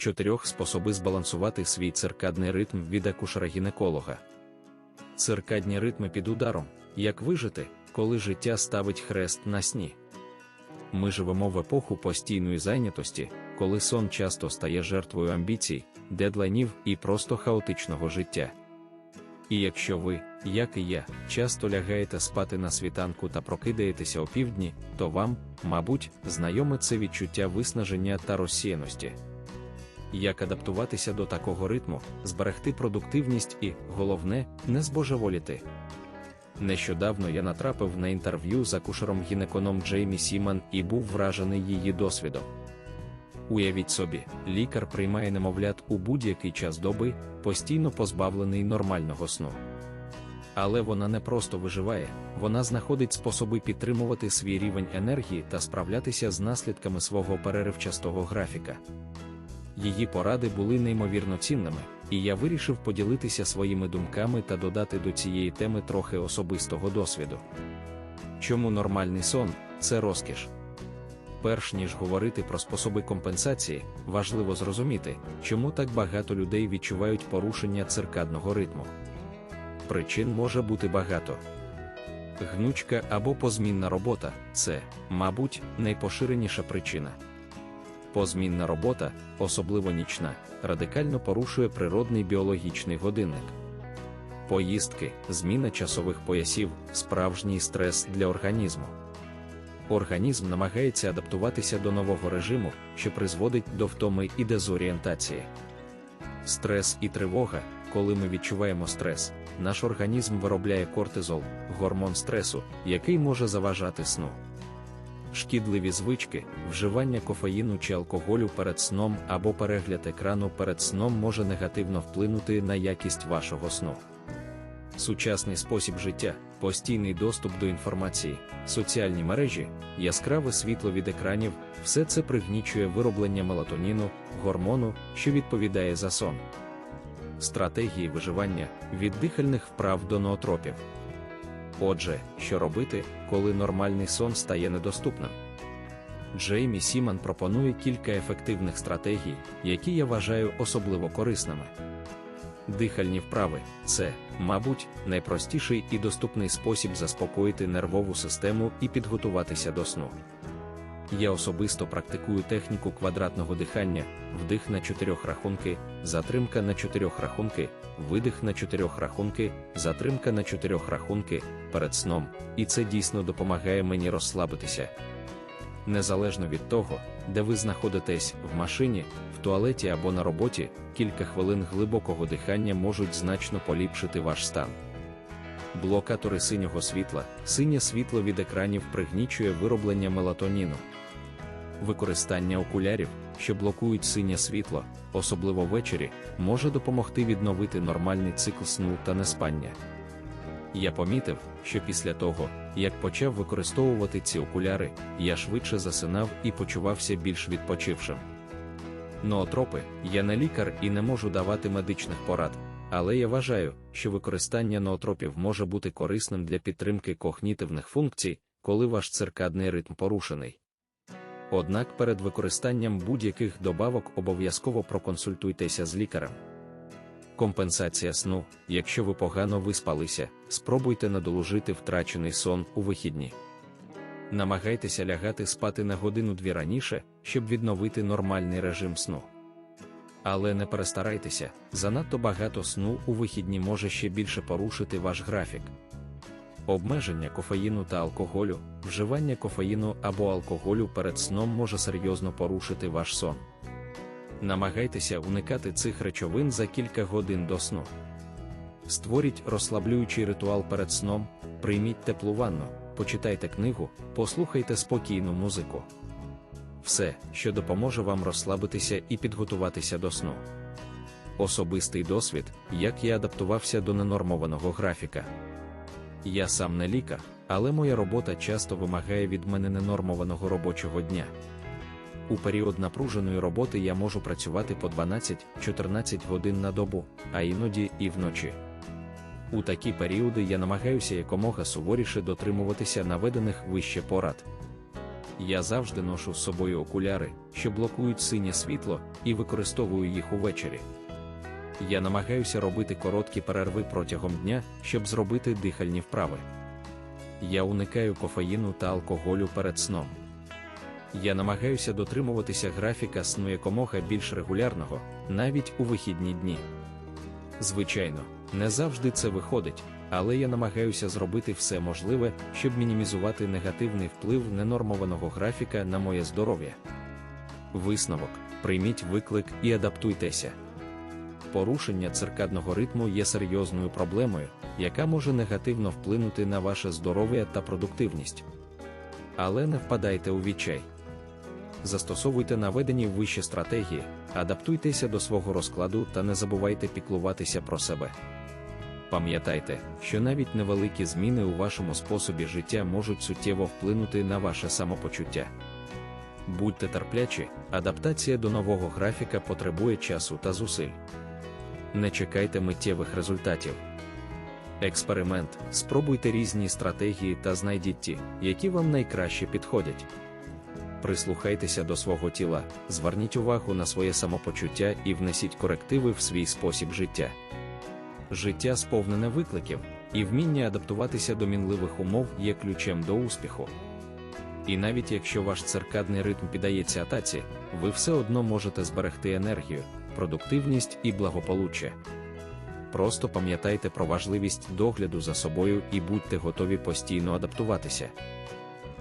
чотирьох способи збалансувати свій циркадний ритм від акушера-гінеколога. Циркадні ритми під ударом, як вижити, коли життя ставить хрест на сні. Ми живемо в епоху постійної зайнятості, коли сон часто стає жертвою амбіцій, дедлайнів і просто хаотичного життя. І якщо ви, як і я, часто лягаєте спати на світанку та прокидаєтеся опівдні, то вам, мабуть, знайоме це відчуття виснаження та розсіяності. Як адаптуватися до такого ритму, зберегти продуктивність і, головне, не збожеволіти. Нещодавно я натрапив на інтерв'ю з акушером-гінеконом Джеймі Сіман і був вражений її досвідом. Уявіть собі, лікар приймає немовлят у будь-який час доби, постійно позбавлений нормального сну. Але вона не просто виживає, вона знаходить способи підтримувати свій рівень енергії та справлятися з наслідками свого переривчастого графіка. Її поради були неймовірно цінними, і я вирішив поділитися своїми думками та додати до цієї теми трохи особистого досвіду. Чому нормальний сон це розкіш? Перш ніж говорити про способи компенсації, важливо зрозуміти, чому так багато людей відчувають порушення циркадного ритму. Причин може бути багато. Гнучка або позмінна робота це, мабуть, найпоширеніша причина. Позмінна робота, особливо нічна, радикально порушує природний біологічний годинник. Поїздки, зміна часових поясів, справжній стрес для організму. Організм намагається адаптуватися до нового режиму, що призводить до втоми і дезорієнтації. Стрес і тривога, коли ми відчуваємо стрес, наш організм виробляє кортизол, гормон стресу, який може заважати сну. Шкідливі звички, вживання кофеїну чи алкоголю перед сном або перегляд екрану перед сном може негативно вплинути на якість вашого сну. Сучасний спосіб життя, постійний доступ до інформації, соціальні мережі, яскраве світло від екранів, все це пригнічує вироблення мелатоніну, гормону, що відповідає за сон. Стратегії виживання від дихальних вправ до ноотропів. Отже, що робити, коли нормальний сон стає недоступним? Джеймі Сіман пропонує кілька ефективних стратегій, які я вважаю особливо корисними. Дихальні вправи це, мабуть, найпростіший і доступний спосіб заспокоїти нервову систему і підготуватися до сну. Я особисто практикую техніку квадратного дихання, вдих на чотирьох рахунки, затримка на чотирьох рахунки, видих на чотирьох рахунки, затримка на чотирьох рахунки перед сном, і це дійсно допомагає мені розслабитися. Незалежно від того, де ви знаходитесь в машині, в туалеті або на роботі, кілька хвилин глибокого дихання можуть значно поліпшити ваш стан. Блокатори синього світла, синє світло від екранів пригнічує вироблення мелатоніну. Використання окулярів, що блокують синє світло, особливо ввечері, може допомогти відновити нормальний цикл сну та неспання. Я помітив, що після того, як почав використовувати ці окуляри, я швидше засинав і почувався більш відпочившим. Ноотропи, я не лікар і не можу давати медичних порад, але я вважаю, що використання ноотропів може бути корисним для підтримки когнітивних функцій, коли ваш циркадний ритм порушений. Однак перед використанням будь-яких добавок обов'язково проконсультуйтеся з лікарем. Компенсація сну, якщо ви погано виспалися, спробуйте надолужити втрачений сон у вихідні. Намагайтеся лягати спати на годину-дві раніше, щоб відновити нормальний режим сну. Але не перестарайтеся, занадто багато сну у вихідні може ще більше порушити ваш графік. Обмеження кофеїну та алкоголю, вживання кофеїну або алкоголю перед сном може серйозно порушити ваш сон. Намагайтеся уникати цих речовин за кілька годин до сну. Створіть розслаблюючий ритуал перед сном, прийміть теплу ванну, почитайте книгу, послухайте спокійну музику. Все, що допоможе вам розслабитися і підготуватися до сну. Особистий досвід, як я адаптувався до ненормованого графіка. Я сам не лікар, але моя робота часто вимагає від мене ненормованого робочого дня. У період напруженої роботи я можу працювати по 12-14 годин на добу, а іноді і вночі. У такі періоди я намагаюся якомога суворіше дотримуватися наведених вище порад. Я завжди ношу з собою окуляри, що блокують синє світло, і використовую їх увечері. Я намагаюся робити короткі перерви протягом дня, щоб зробити дихальні вправи. Я уникаю кофеїну та алкоголю перед сном. Я намагаюся дотримуватися графіка сну якомога більш регулярного, навіть у вихідні дні. Звичайно, не завжди це виходить, але я намагаюся зробити все можливе, щоб мінімізувати негативний вплив ненормованого графіка на моє здоров'я. Висновок: прийміть виклик і адаптуйтеся. Порушення циркадного ритму є серйозною проблемою, яка може негативно вплинути на ваше здоров'я та продуктивність. Але не впадайте у відчай. Застосовуйте наведені вище стратегії, адаптуйтеся до свого розкладу та не забувайте піклуватися про себе. Пам'ятайте, що навіть невеликі зміни у вашому способі життя можуть суттєво вплинути на ваше самопочуття. Будьте терплячі, адаптація до нового графіка потребує часу та зусиль. Не чекайте миттєвих результатів. Експеримент, спробуйте різні стратегії та знайдіть ті, які вам найкраще підходять. Прислухайтеся до свого тіла, зверніть увагу на своє самопочуття і внесіть корективи в свій спосіб життя. Життя сповнене викликів, і вміння адаптуватися до мінливих умов є ключем до успіху. І навіть якщо ваш циркадний ритм піддається атаці, ви все одно можете зберегти енергію, продуктивність і благополуччя. Просто пам'ятайте про важливість догляду за собою і будьте готові постійно адаптуватися.